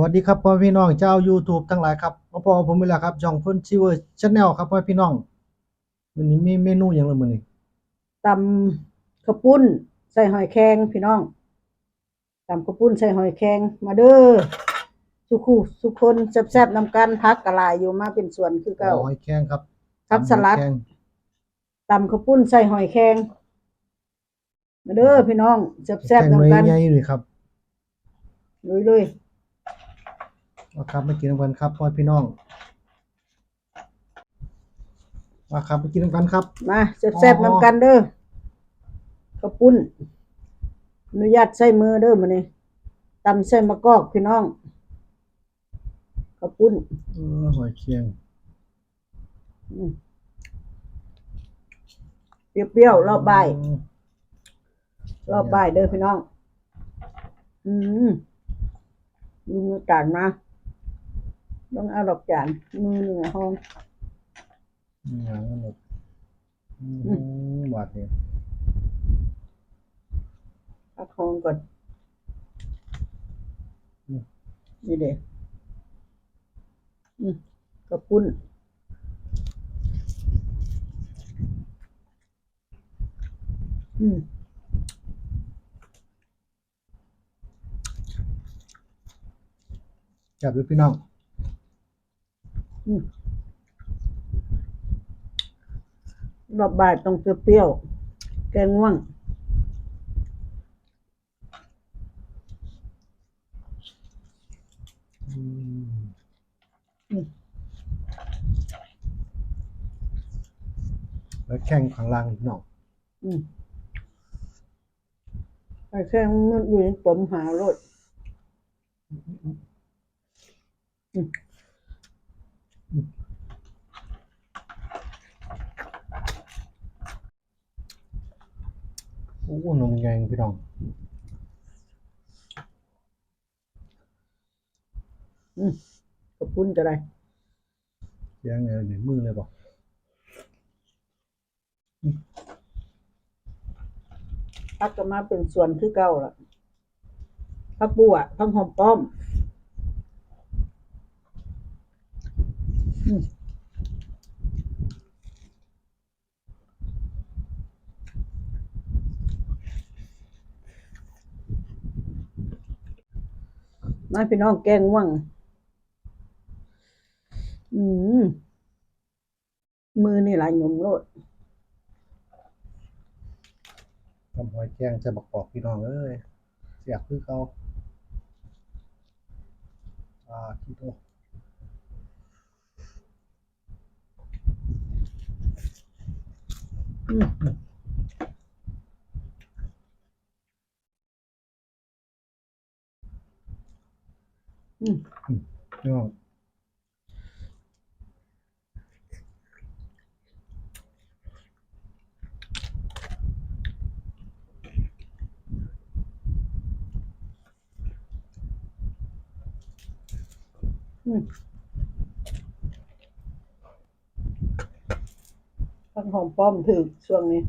วัสดีครับพ่อพี่น้องเจ้า YouTube ทั้งหลายครับมาพอผมเวลาครับช่องเพิ่นชื่อว่า Channel ครับพ่อพี่น้องวันนี้มีเมนูหยังล่ะมื้อนี้ตำข้าวปุ้น ใส่หอยแครงพี่น้องตำข้าวปุ้นใส่หอยแครงมาเด้อสุขูสุกคนแซ่บๆนำกันพักกะหลายอยู่มาเป็นส่วนคือเก่าหอยแครงครับครับสลัดหอยแครงตำข้าวปุ้นใส่หอยแครงมาเด้อพี่น้องแซ่บแครงๆหน่วยนำกันใหญ่ๆนี่ครับลุยเลย มาครับมากินนำกันครับพ่อพี่น้อง มาครับมากินนำกันครับ มาแซ่บๆนำกันเด้อข้าวปุ้นอนุญาตใส่มือเด้อมื้อนี้ตำใส่มะกอกพี่น้องข้าวปุ้นเออหอยแครงอืมเปรี้ยวๆรอบบ่ายอืมรอบบ่ายเด้อพี่น้อง อืมดูมือจานมา ต้องเอาดอกจานมือหนึ่งอะห้องนี่หยังนั่นแหละอืมบาดเนี่ยพักห้องก่อนนี่เด้อืมกระปุ้นอืมจับดูพี่น้องอืม รอบบ่ายต้องเปรี้ยวๆแกงง่วงอืมอืมแล้วแข้งข้างล่างพี่น้องอืมไอ้แค่มันอยู่ในปมหาโลดโอ้นมแกงพี่น้องกระปุ้นจะได้แกงเนี่ยในมือเลยบอกพักก็มาเป็นส่วนคือเก่าละพักบัวพักหอมป้อมอืม มาพี่น้องแกงว่างอืมมือนี่หลายหนุ่มโลดทำหอยแกงจะบักกอกพี่น้องเอ้ยเสียบคือเขาอ่าที่ตัวอืม อืมพี่น้องขอืมพักหอมป้อมถึกช่วงนี้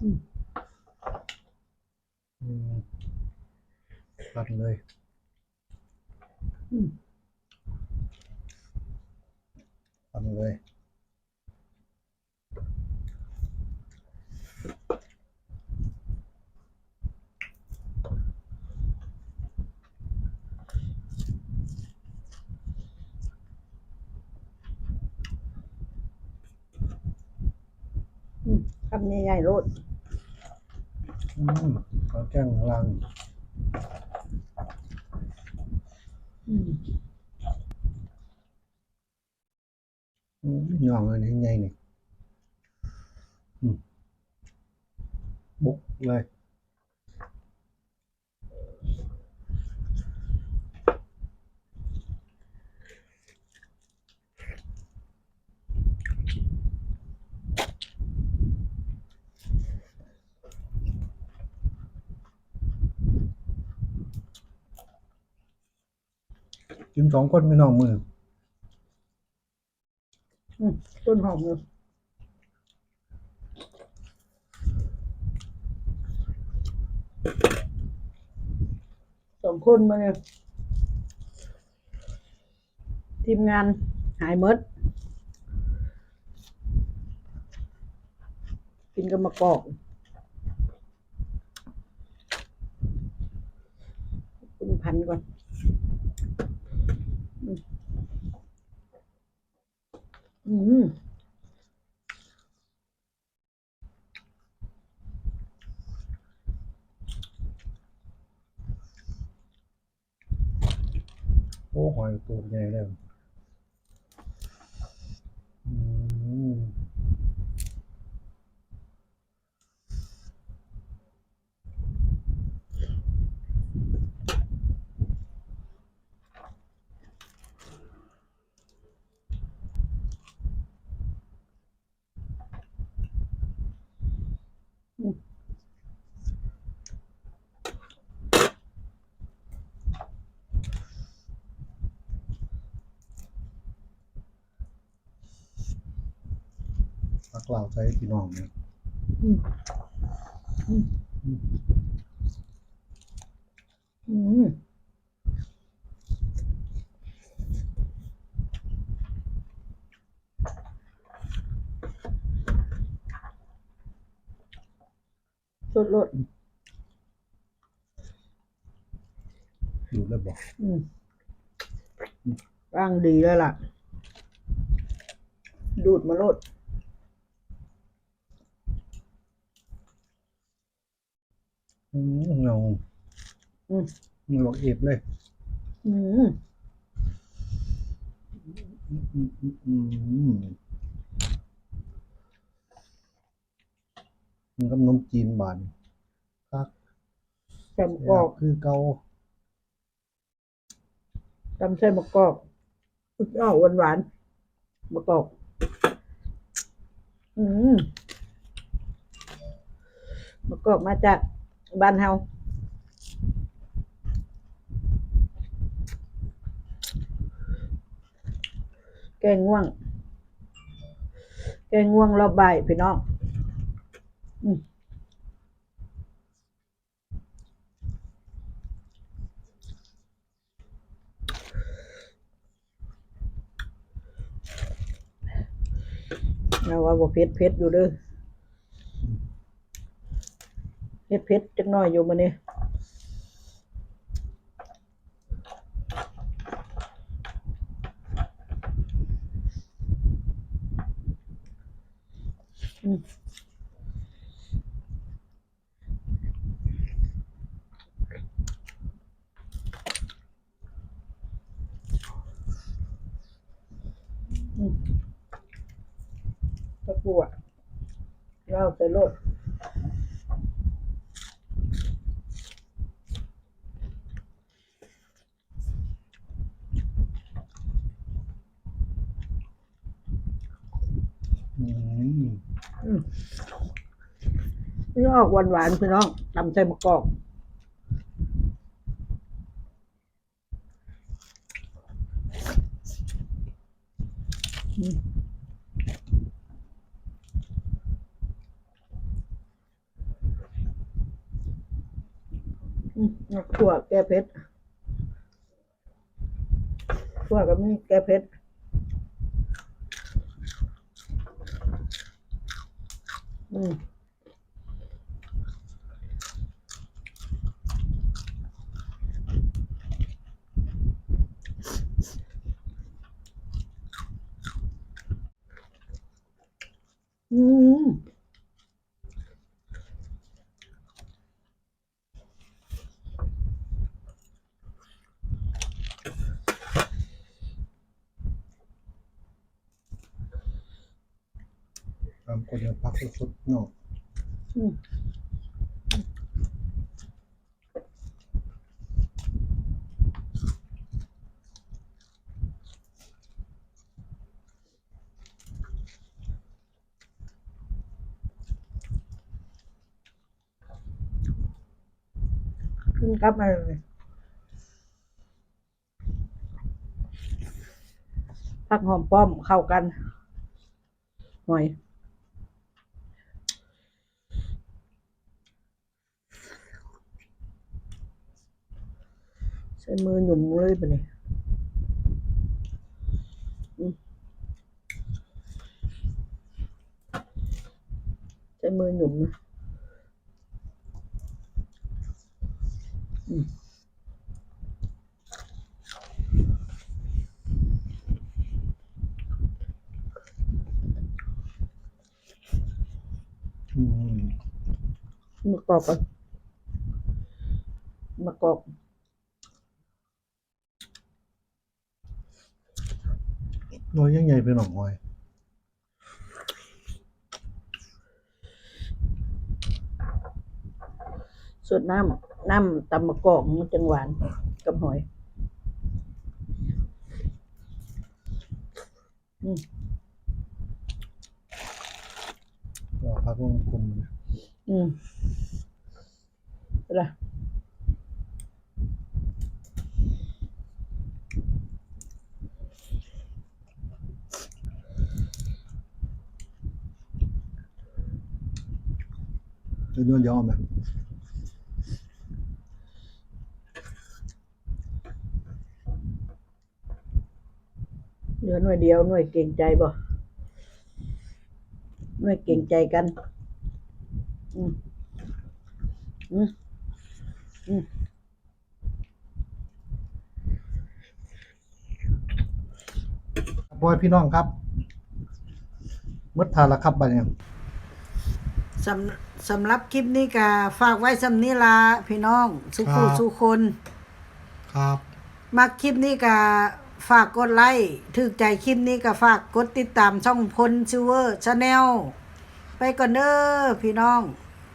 อืมตัดเลย อืม ตัด เลยอืมคำใหญ่ๆโลดอืมขอแก้งข้างล่างอืม อืมย่องเลยนี่ใหญ่นี่อืมบุกเลย กินสองคนไม่น้องมือ อืม ต้นหอมเลยสองคนมาเนี่ยทีมงานหายเมดกินกันมากอกคุณพันก่อน อืมอืม โอ้หอยตัวใหญ่เลย ปักเหล่าใช้พี่น้องเนี่ยอืมอืมอืมสดดูแล้วบอกร่างดีแล้วล่ะ ดูดมาโลด อืม เงาอืมมันบอกเอฟเลย อืมอืมอืมอืมอืมมันกับนมจีนบานคักใส่มะกอกคือเกาตำใส่มะกอกอ้าวหวานหวานๆมะกอก อืมมะกอกมาจาก บ้านเฮาแกงง่วง แกงง่วงรอบบ่ายพี่น้องอเราว่าบ่เผ็ดเผ็ดอยู่เด้อ เผ็ดเผ็ดจักหน่อยอยู่มื้อนี้อืมอืมตะกั่วเราใส่โลด นี่ออกหวานหวานพี่น้องตำใส่มะกอกอืมอืมเอาถั่วแก้เผ็ดถั่วกับนี่แก้เผ็ดอืมอืม ตามคนเดียว กลับมาเลยพักหอมป้อมเข้ากันหน่อยใช้มือหยุ่มเลยไปเลยใช้มือหยุ่มนะ มมากรอกก่อนมากรอกหน้อยยังใหญ่ไปหน่อยหอยส่วนน้ำน้ำตำมะกอกมันจังหวานกับหอย อืม เราพักวงกลมอืมอะไรเดี๋ยวเดี๋ยวเอาไหมเหลือหน่วยเดียวหน่วยเก่งใจบ่หน่วยเก่งใจกัน อืมอืมอืมบอยพี่น้องครับมดทานละครับบัดเนี่ยสำสำหรับคลิปนี้ก็ฝากไว้สำนี้ลาพี่น้องสุขุสุคน ครับมักคลิปนี้ก็ฝากกดไลค์ถึกใจคลิปนี้ก็ฝากกดติดตามช่องพลซิเวอร์ชาแนล ไปก่อนเด้อพี่น้อง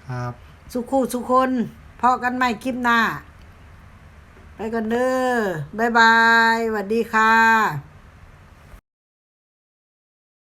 ครับ สุขุสุคนพอกันใหม่คลิปหน้า ไปก่อนเด้อบ๊ายบายสวัสดีค่ะ